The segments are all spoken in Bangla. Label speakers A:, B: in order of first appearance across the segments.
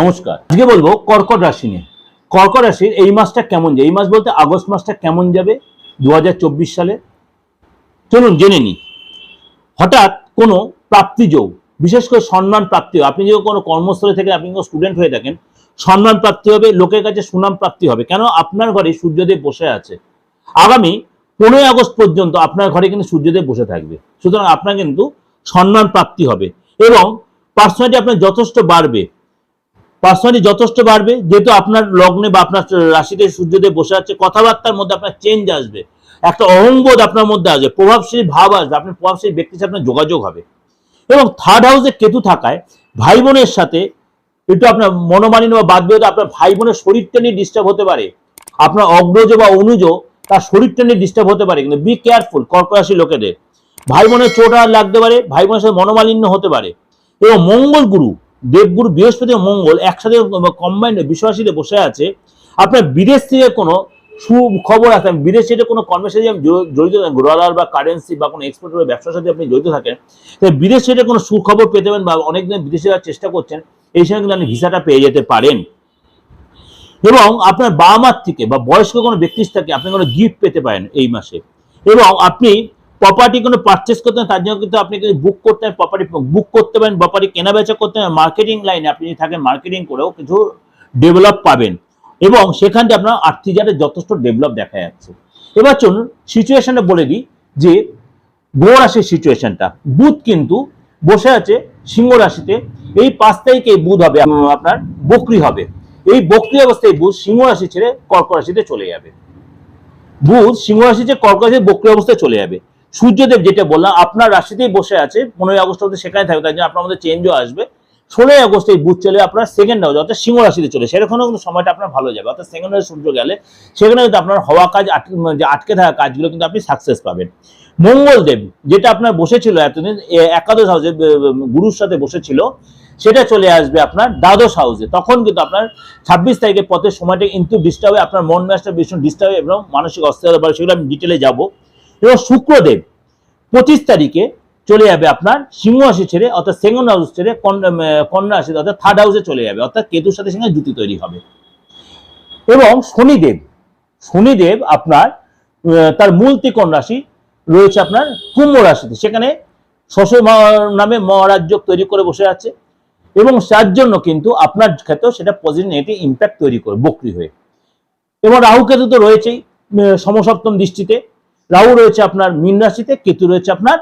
A: নমস্কার। আজকে বলব কর্কট রাশি নিয়ে। কর্কট রাশির এই মাসটা কেমন যায়? এই মাস বলতে আগস্ট মাসটা কেমন যাবে? দু হাজার চব্বিশ সালে? চলুন জেনে নিই। হঠাৎ কোনো প্রাপ্তিযোগ বিশেষ করে সম্মান প্রাপ্তি আপনি যদি কোনো কর্মস্থলে থেকে আপনি কোনো স্টুডেন্ট হয়ে থাকেন, সম্মান প্রাপ্তি হবে, লোকের কাছে সুনাম প্রাপ্তি হবে। কেন? আপনার ঘরে সূর্যদেব বসে আছে। আগামী পনেরোই আগস্ট পর্যন্ত আপনার ঘরে কিন্তু সূর্যদেব বসে থাকবে। সুতরাং আপনার কিন্তু সম্মান প্রাপ্তি হবে এবং পার্সোনালিটি আপনার যথেষ্ট বাড়বে। পার্সোনালি যথেষ্ট বাড়বে, যেহেতু আপনার লগ্নে বা আপনার রাশিতে সূর্যদেব বসে আছে, কথাবার্তার মধ্যে আপনার চেঞ্জ আসবে, একটা অহংবোধ আপনার মধ্যে আসবে, প্রভাবশালী ভাব আসবে, আপনার প্রভাবশালী ব্যক্তির সাথে আপনার যোগাযোগ হবে। এবং থার্ড হাউসে কেতু থাকায়, ভাই বোনের সাথে একটু আপনার মনোমালিন্য বা বাদ বিরোধ, আপনার ভাই বোনের শরীরটা নিয়ে ডিস্টার্ব হতে পারে, আপনার অগ্রজ বা অনুজ তার শরীরটা নিয়ে ডিস্টার্ব হতে পারে, কিন্তু বি কেয়ারফুল কর্ক রাশি লোকেদের। ভাই বোনের চোট আর লাগতে পারে, ভাই বোনের সাথে মনোমালিন্য হতে পারে। এবং মঙ্গল গুরু দেবগুরু বৃহস্পতি ও মঙ্গল একসাথে কম্বাইন্ড বিশ্বাসীতে বসে আছে। আপনার বিদেশ থেকে কোনো সুখবর আছে? বিদেশ থেকে কোনো সাথে আপনি জড়ি- জড়িত থাকেন? ডলার বা কারেন্সি বা কোনো এক্সপোর্ট বা ব্যবসার সাথে আপনি জড়িত থাকেন? তাই বিদেশ কোনো সুখবর পেতে পারেন বা অনেকদিন বিদেশে যাওয়ার চেষ্টা করছেন, এই সময় কিন্তু আপনি ভিসাটা পেয়ে যেতে পারেন। এবং আপনার বাবা মার থেকে বা বয়স্ক কোনো ব্যক্তির থেকে আপনি কোনো গিফট পেতে পারেন এই মাসে। এবং আপনি প্রপার্টি কোনো পারচেস করতে তার জন্য কিন্তু আপনি বুক করতে পারেন প্রপার্টি বুক করতে পারেন প্রপার্টি কেনা বেচা করতে পারেন মার্কেটিং লাইনে আপনি থাকেন মার্কেটিং করেও কিছু ডেভেলপ পাবেন। এবং সেখান থেকে আপনার আর্থিক জায়গায় যথেষ্ট ডেভেলপ দেখা যাচ্ছে। এবার চলুন সিচুয়েশনে বলে দিই যে গ্রহ রাশির সিচুয়েশনটা বুধ কিন্তু বসে আছে সিংহ রাশিতে। এই পাঁচ তারিখে বুধ হবে আপনার বকরি হবে। এই বকরি অবস্থায় বুধ সিংহ রাশি ছেড়ে কর্ক রাশিতে চলে যাবে। বুধ সিংহ রাশি ছেড়ে কর্ক রাশিতে বকরি অবস্থায় চলে যাবে। সূর্যদেব যেটা বললাম, আপনার রাশিতেই বসে আছে, পনেরোই আগস্ট অবধি সেখানে থাকবে তাই জন্য আপনার মধ্যে চেঞ্জও আসবে। ষোলোই আগস্টে এই বুধ চলে, আপনার সেকেন্ড হাউস অর্থাৎ সিংহ রাশিতে চলে সেরকম কিন্তু সময়টা আপনার ভালো যাবে, অর্থাৎ সেকেন্ড হাউসে সূর্য গেলে, সেখানে কিন্তু আপনার হওয়া কাজ আটকে থাকা কাজগুলো কিন্তু আপনি সাকসেস পাবেন। মঙ্গলদেব, যেটা আপনার বসেছিল এতদিন একাদশ হাউসে গুরুর সাথে বসেছিল, সেটা চলে আসবে আপনার দ্বাদশ হাউসে তখন কিন্তু আপনার ছাব্বিশ তারিখের পথে সময়টা কিন্তু ডিস্টার্ব হবে, আপনার মন ম্যাচটা ভীষণ ডিস্টার্ব হবে এবং মানসিক অস্থিরতা সেগুলো আমি ডিটেলে যাব। এবং শুক্রদেব পঁচিশ তারিখে চলে যাবে আপনার সিংহ রাশি ছেড়ে, অর্থাৎ সেকেন্ড হাউস ছেড়ে কন্যা রাশি অর্থাৎ থার্ড হাউসে চলে যাবে, অর্থাৎ কেতুর সাথে সঙ্গে জুতি তৈরি হবে। এবং শনিদেব শনিদেব আপনার তার মূল ত্রিকোণ রাশি রয়েছে আপনার কুম্ভ রাশিতে। সেখানে শ্বশুর নামে মহারাজ্য তৈরি করে বসে আছে এবং তার জন্য কিন্তু আপনার ক্ষেত্রেও সেটা পজিটিভ নেগেটিভ ইম্প্যাক্ট তৈরি করে, বকরি হয়ে। এবং রাহু কেতু তো রয়েছেই সমসপ্তম দৃষ্টিতে। রাহু রয়েছে আপনার মীন রাশিতে, কেতু রয়েছে আপনার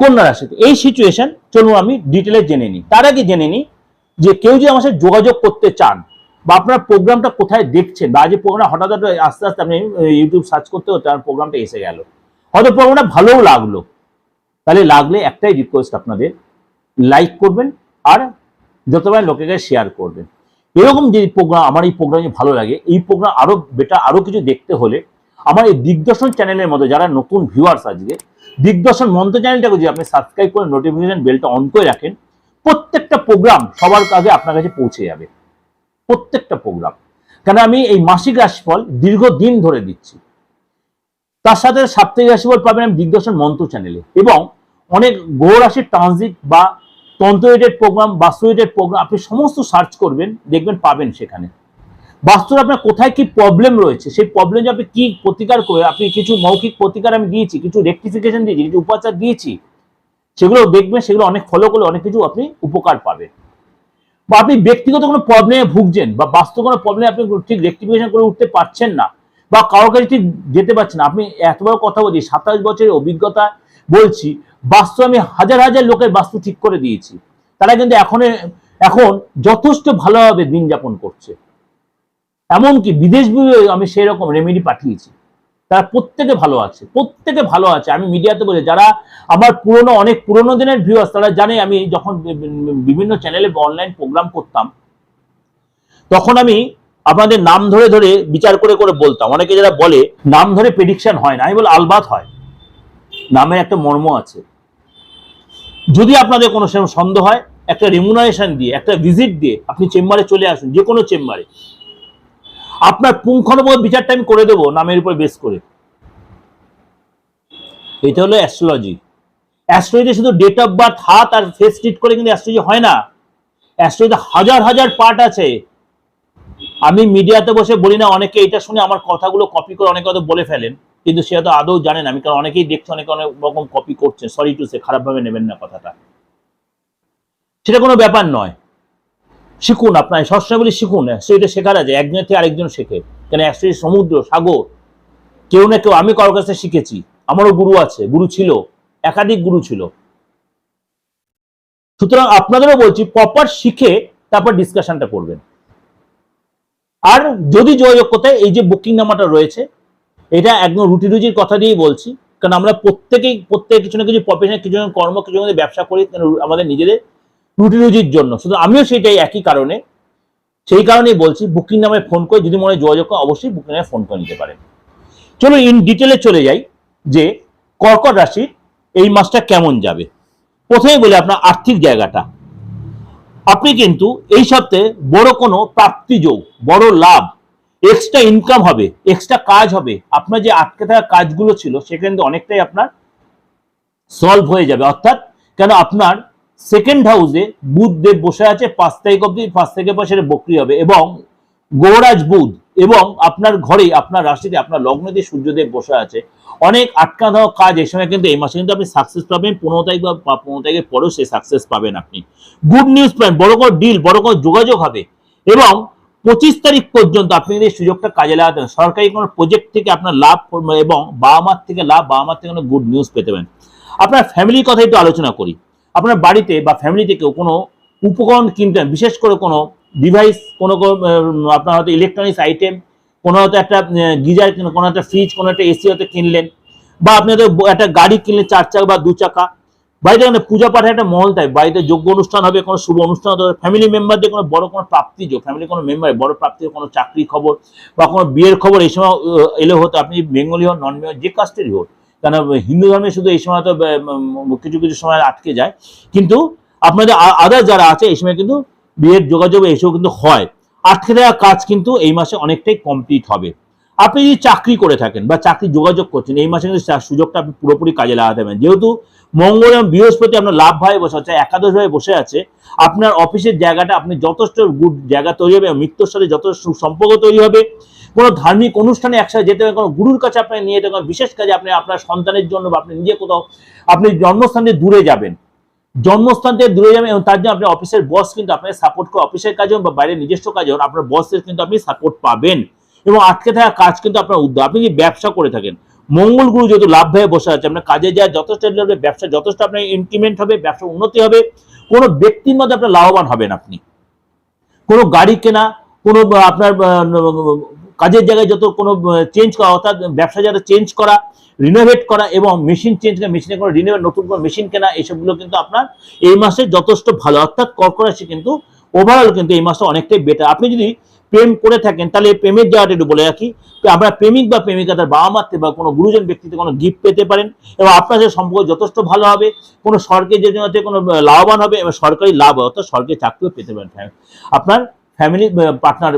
A: কন্যা রাশিতে। এই সিচুয়েশন চলুন আমি ডিটেলে জেনে নিই। তার আগে জেনে নিই যে কেউ যদি আমার সাথে যোগাযোগ করতে চান বা আপনার প্রোগ্রামটা কোথায় দেখছেন বা আজ প্রোগ্রাম হঠাৎ হঠাৎ আস্তে আস্তে আপনি ইউটিউব সার্চ করতে হতে আমার প্রোগ্রামটা এসে গেল। হয়তো প্রোগ্রামটা ভালোও লাগল। তাহলে লাগলে একটাই রিকোয়েস্ট আপনাদের লাইক করবেন আর যতবার লোকেকে শেয়ার করবেন। এরকম যে প্রোগ্রাম আমার এই প্রোগ্রাম ভালো লাগে, এই প্রোগ্রাম আরও বেটার আরও কিছু দেখতে হলে আমার এই দিগদর্শন চ্যানেলের মতো যারা নতুন ভিউয়ার্স আজকে, দিগদর্শন মন্ত্র চ্যানেলটাকে যদি আপনি সাবস্ক্রাইব করে নোটিফিকেশন বেলটা অন করে রাখেন, প্রত্যেকটা প্রোগ্রাম সবার আগে আপনার কাছে পৌঁছে যাবে। প্রত্যেকটা প্রোগ্রাম কেন আমি এই মাসিক রাশিফল দীর্ঘদিন ধরে দিচ্ছি। তার সাথে সাপ্তাহিক রাশিফল পাবেন আমি দিগদর্শন মন্ত্র চ্যানেলে এবং অনেক গ্রহ রাশির ট্রানজিট বা তন্ত্র প্রোগ্রাম বাস্তু প্রোগ্রাম আপনি সমস্ত সার্চ করবেন, দেখবেন পাবেন সেখানে। বাস্তুর আপনার কোথায় কি প্রবলেম রয়েছে? সেই প্রবলেম আপনি কি প্রতিকার করে, আপনি কিছু মৌখিক প্রতিকার আমি দিয়েছি, কিছু রেকটিফিকেশন দিয়েছি, কিছু উপাচার দিয়েছি, সেগুলো দেখবেন, সেগুলো অনেক ফলো করলে অনেক কিছু আপনি উপকার পাবেন। বা আপনি ব্যক্তিগত কোনো প্রবলেমে ভুগছেন, বা বাস্তু কোনো প্রবলেম আপনি ঠিক রেকটিফিকেশন করে উঠতে পারছেন না, বা কারোর কাছে ঠিক যেতে পারছেন আপনি এত বড় কথা বলছি, সাতাশ বছরের অভিজ্ঞতা বলছি বাস্তু আমি হাজার হাজার লোকের বাস্তু ঠিক করে দিয়েছি। তারা কিন্তু এখন এখন যথেষ্ট ভালোভাবে দিন যাপন করছে। এমনকি বিদেশ আমি সেই রকম রেমেডি পাঠিয়েছি। তারা প্রত্যেকে ভালো আছে, প্রত্যেকে ভালো আছে। আমি মিডিয়াতে বলি যারা আমার পুরনো, অনেক পুরনো দিনের ভিউয়ার্স তারা জানে আমি যখন বিভিন্ন চ্যানেলে অনলাইন প্রোগ্রাম করতাম, তখন আমি আপনাদের নাম ধরে ধরে বিচার করে করে বলতাম। অনেকে যারা বলে, নাম ধরে প্রেডিকশন হয় না, আমি বলি, আলবাত হয়। নামের একটা মর্ম আছে। যদি আপনাদের কোনো সন্দেহ হয়, একটা রেমুনারেশন দিয়ে, একটা ভিজিট দিয়ে আপনি চেম্বারে চলে আসুন যে কোনো চেম্বারে। আপনার পুঙ্খানুপুঙ্খ বিচারটা আমি করে দেবো, নামের উপর বেস করে। এটা হলো অ্যাস্ট্রোলজি অ্যাস্ট্রোলজি শুধু ডেট অফ বার্থ হাত আর ফেস ট্রিট করে কিন্তু অ্যাস্ট্রোলজি হয় না। অ্যাস্ট্রোতে হাজার হাজার পার্ট আছে। আমি মিডিয়াতে বসে বলি না, অনেকে এটা শুনে আমার কথাগুলো কপি করে অনেকে হয়তো বলে ফেলেন, কিন্তু সে হয়তো আদৌ জানেন আমি কারণ অনেকেই দেখছে, অনেকে অনেক রকম কপি করছে। সরি টু সে খারাপভাবে নেবেন না কথাটা। সেটা কোনো ব্যাপার নয়। শিখুন, আপনার সবসময় বলি শিখুন সেটা শেখার আছে, একজনের থেকে আরেকজন শেখে। কেন অ্যাকচুয়ালি সমুদ্র, সাগর। কেউ না কেউ, আমি কারোর কাছে শিখেছি। আমারও গুরু আছে, গুরু ছিল, একাধিক গুরু ছিল। সুতরাং আপনাদেরও বলছি প্রপার শিখে তারপর ডিসকাশনটা করবেন। আর যদি যোগাযোগ করতে, এই যে বুকিং নাম্বারটা রয়েছে, এটা একদম রুটি রুজির কথা দিয়েই বলছি। কারণ আমরা প্রত্যেকেই, প্রত্যেক কিছু না কিছু প্রফেশন কিছু কর্ম, কিছু ব্যবসা করি আমাদের নিজেদের রুটি রুজির জন্য শুধু আমিও সেটাই একই কারণে। সেই কারণেই বলছি বুকিং নামে ফোন করে, যদি মনে যোগাযোগ অবশ্যই বুকিং নামে ফোন করে নিতে পারেন। চলো ইন ডিটেলে চলে যাই যে কর্কট রাশির এই মাসটা কেমন যাবে। প্রথমে বলি আপনার আর্থিক জায়গাটা। আপনি কিন্তু এই সপ্তাহে বড় কোনো প্রাপ্তি যোগ, বড় লাভ এক্সট্রা ইনকাম হবে এক্সট্রা কাজ হবে, আপনার যে আটকে থাকা কাজগুলো ছিল, সেখানে অনেকটাই আপনার সলভ হয়ে যাবে। অর্থাৎ কেন? আপনার সেকেন্ড হাউসে বুধ দেব বসে আছে, পাঁচ তারিখ অব্দি পাঁচ পর সেটা বকরি হবে এবং গৌরাজ বুধ এবং আপনার ঘরেই আপনার রাশিতে, আপনার লগ্নতে সূর্যদেব বসে আছে। অনেক আটকা দেওয়া কাজ এই সময় কিন্তু, এই মাসে কিন্তু আপনি সাকসেস পাবেন। পনেরো তারিখ বা পনেরো তারিখের পরেও সেই সাকসেস পাবেন আপনি। গুড নিউজ পাবেন বড় কোনো ডিল বড় কোনো যোগাযোগ হবে। এবং পঁচিশ তারিখ পর্যন্ত আপনি যদি সুযোগটা কাজে লাগাতেন সরকারি কোনো প্রজেক্ট থেকে আপনার লাভ এবং বাবা মার থেকে লাভ, বাবা মার থেকে গুড নিউজ পেতে পারেন। আপনার ফ্যামিলির কথা একটু আলোচনা করি। আপনার বাড়িতে বা ফ্যামিলিতে কেউ কোনো উপকরণ কিনতেন বিশেষ করে কোনো ডিভাইস কোনো আপনার হয়তো ইলেকট্রনিক্স আইটেম কোনো হয়তো একটা গিজার কোনো একটা ফ্রিজ কোনো একটা এসি হয়তো কিনলেন, বা আপনি হয়তো একটা গাড়ি কিনলেন চার চাকা বা দু চাকা। বাড়িতে কোনো পূজা পাঠে একটা মহল থাকে বাড়িতে যোগ্য অনুষ্ঠান হবে, কোনো শুভ অনুষ্ঠান হবে ফ্যামিলি মেম্বারদের কোনো বড় কোনো প্রাপ্তি যোগ ফ্যামিলি কোনো মেম্বার বড় প্রাপ্তি কোনো চাকরি খবর বা কোনো বিয়ের খবর এই সময় এলে হতো, আপনি বেঙ্গলি হন নন বেঙ্গলি যে কাস্টেরই হোক। কেন হিন্দু ধর্মে শুধু এই সময় তো কিছু কিছু সময় আটকে যায়। কিন্তু আপনাদের আদার যারা আছে, এই সময় কিন্তু বিয়ের যোগাযোগ এসেও কিন্তু হয়। আটকে দেওয়া কাজ কিন্তু এই মাসে অনেকটাই কমপ্লিট হবে। আপনি যদি চাকরি করে থাকেন বা চাকরি যোগাযোগ করছেন, এই মাসে কিন্তু সুযোগটা আপনি পুরোপুরি কাজে লাগাতে পারেন। যেহেতু মঙ্গল এবং বৃহস্পতি আপনার লাভ ভাবে বসে আছে, একাদশ ভাবে বসে আছে, আপনার অফিসের জায়গাটা আপনি যথেষ্ট গুড জায়গা তৈরি হবে মৃত্যুর সাথে যথেষ্ট সম্পর্ক তৈরি হবে। কোনো ধার্মিক অনুষ্ঠানে একসাথে যেতে হবে, কোনো গুরুর কাছে আপনি নিয়ে যেতে হবে বিশেষ কাজে আপনি আপনার সন্তানের জন্য বা আপনি নিজে কোথাও, আপনি জন্মস্থান থেকে দূরে যাবেন। জন্মস্থান থেকে দূরে যাবেন এবং তার জন্য আপনি অফিসের বস কিন্তু আপনাকে সাপোর্ট করে অফিসের কাজে হোক বা বাইরে নিজস্ব কাজে হোক, আপনার বসের কিন্তু আপনি সাপোর্ট পাবেন। এবং আটকে থাকা কাজ কিন্তু আপনার উদ্যোগ আপনি যদি ব্যবসা করে থাকেন, মঙ্গল গুরু যেহেতু লাভ হয়ে বসে আছে, আপনার কাজে যা যথেষ্ট হবে ব্যবসা, যথেষ্ট আপনার ইনক্রিমেন্ট হবে, ব্যবসা উন্নতি হবে, কোনো ব্যক্তির মধ্যে আপনার লাভবান হবেন আপনি। কোনো গাড়ি কেনা, কোনো আপনার কাজের জায়গায় যত কোনো চেঞ্জ করা, অর্থাৎ ব্যবসা যারা চেঞ্জ করা রিনোভেট করা এবং মেশিন চেঞ্জ করা মেশিনে কোনো রিনোভেট নতুন কোনো মেশিন কেনা, এসবগুলো কিন্তু আপনার এই মাসে যথেষ্ট ভালো। অর্থাৎ কর্কট রাশি কিন্তু ওভারঅল কিন্তু এই মাসটা অনেকটাই বেটার আপনি যদি প্রেম করে থাকেন, তাহলে প্রেমের জায়গাটা একটু বলে রাখি। আপনার প্রেমিক বা প্রেমিকা, তার বাবা মার থেকে বা কোনো গুরুজন ব্যক্তিতে কোনো গিফট পেতে পারেন এবং আপনার সাথে সম্পর্ক যথেষ্ট ভালো হবে। কোনো সরকারি যোজনাতে কোনো লাভবান হবে এবং সরকারি লাভ অর্থাৎ সরকারি চাকরিও পেতে পারেন। আপনার ফ্যামিলি পার্টনার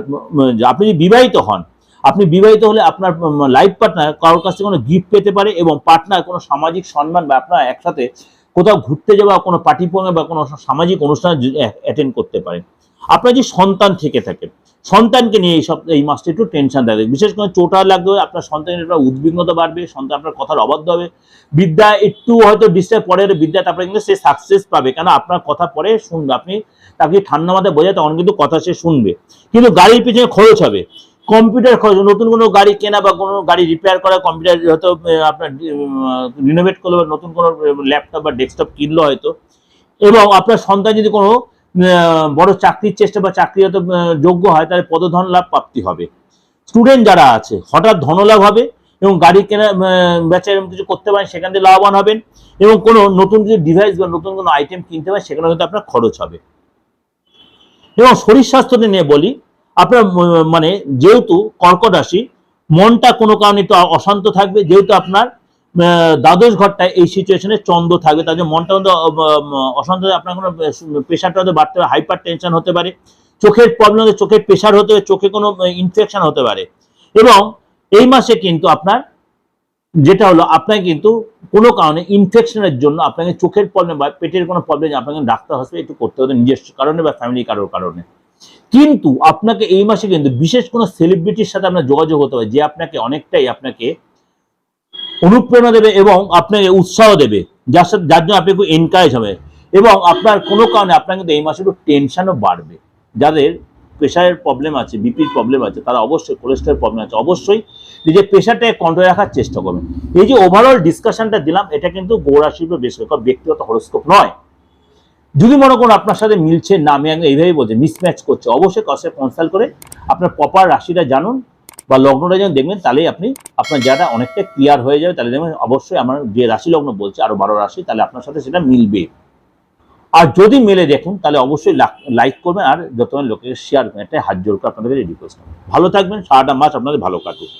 A: আপনি যদি বিবাহিত হন আপনি বিবাহিত হলে আপনার লাইফ পার্টনার কারোর কাছ থেকে কোনো গিফট পেতে পারে এবং পার্টনার কোনো সামাজিক সম্মান বা আপনার একসাথে কোথাও ঘুরতে যাওয়া, কোনো পার্টি প্রোগ্রাম বা কোনো সামাজিক অনুষ্ঠান অ্যাটেন্ড করতে পারেন আপনার যে সন্তান থেকে থাকে, সন্তানকে নিয়ে এই সব, এই মাসটা একটু টেনশন থাকে। বিশেষ করে চোটা লাগবে আপনার সন্তানের একটা উদ্বিগ্নতা বাড়বে, সন্তান আপনার কথার অবাধ্য হবে। বিদ্যা একটু হয়তো ডিস্টার্ব পরে বিদ্যা তারপরে কিন্তু সে সাকসেস পাবে কেন আপনার কথা পরে শুনবে। আপনি তাকে ঠান্ডা মাথায় বোঝায় তখন কিন্তু কথা সে শুনবে। কিন্তু গাড়ির পিছনে খরচ হবে। কম্পিউটার খরচ, নতুন কোনো গাড়ি কেনা বা কোনো গাড়ি রিপেয়ার করা, কম্পিউটার হয়তো আপনার রিনোভেট করল বা নতুন কোনো ল্যাপটপ বা ডেস্কটপ কিনলো হয়তো। এবং আপনার সন্তান যদি কোনো বড় চাকরির চেষ্টা বা চাকরি হয়তো যোগ্য হয়, তাহলে পদধন লাভ প্রাপ্তি হবে। স্টুডেন্ট যারা আছে, হঠাৎ ধনলাভ হবে এবং গাড়ি কেনা বেচা এরকম কিছু করতে পারেন, সেখান থেকে লাভবান হবেন এবং কোনো নতুন কিছু ডিভাইস বা নতুন কোনো আইটেম কিনতে পারেন, সেখানে হয়তো আপনার খরচ হবে। এবং শরীর স্বাস্থ্যটা নিয়ে বলি আপনার মানে যেহেতু কর্কট রাশি মনটা কোনো কারণে একটু অশান্ত থাকবে, যেহেতু আপনার দ্বাদশ ঘরটায় এই সিচুয়েশনে চন্দ্র থাকবে, তার জন্য মনটা অ- অশান্ত আপনার কোনো প্রেশারটা হয়তো বাড়তে পারে হাইপার টেনশন হতে পারে, চোখের প্রবলেম হতে, চোখের প্রেশার হতে পারে, চোখে কোনো ইনফেকশন হতে পারে। এবং এই মাসে কিন্তু আপনার, যেটা হলো, আপনাকে কিন্তু কোনো কারণে ইনফেকশনের জন্য আপনাকে চোখের প্রবলেম বা পেটের কোনো প্রবলেম আপনাকে ডাক্তার হসপিটালে একটু করতে হতো নিজস্ব কারণে বা ফ্যামিলি কারোর কারণে। কিন্তু আপনাকে এই মাসে কিন্তু বিশেষ কোনো সেলিব্রিটির সাথে আপনার যোগাযোগ হতে হবে যে আপনাকে অনেকটাই আপনাকে অনুপ্রেরণা দেবে এবং আপনাকে উৎসাহ দেবে। যার সাথে যার জন্য আপনি একটু এনকারেজ হবে। এবং আপনার কোনো কারণে আপনার কিন্তু এই মাসে একটু টেনশনও বাড়বে। যাদের প্রেশারের প্রবলেম আছে বিপির প্রবলেম আছে, তারা অবশ্যই কোলেস্ট্রল প্রবলেম আছে, অবশ্যই নিজের প্রেশারটাকে কন্ট্রোল রাখার চেষ্টা করবেন। এই যে ওভারঅল ডিসকাশনটা দিলাম, এটা কিন্তু গৌড়া শিল্প বেশ ব্যক্তিগত হরস্কোপ নয়। যদি মনে করুন আপনার সাথে মিলছে না, আমি এইভাবেই বলছি মিসম্যাচ করছে, অবশ্যই কাছে কনসাল্ট করে আপনার প্রপার রাশিটা জানুন বা লগ্নটা যখন দেখবেন, তাহলেই আপনি আপনার জায়গাটা অনেকটা ক্লিয়ার হয়ে যাবে। তাহলে দেখবেন অবশ্যই আমার যে রাশি লগ্ন বলছে, আরও বারো রাশি, তাহলে আপনার সাথে সেটা মিলবে। আর যদি মেলে দেখুন, তাহলে অবশ্যই লাইক করবেন আর যত লোকের শেয়ার করবেন এটা হাত জোর করে আপনাদের রিকোয়েস্ট ভালো থাকবেন, সারাটা মাস আপনাদের ভালো কাটুক।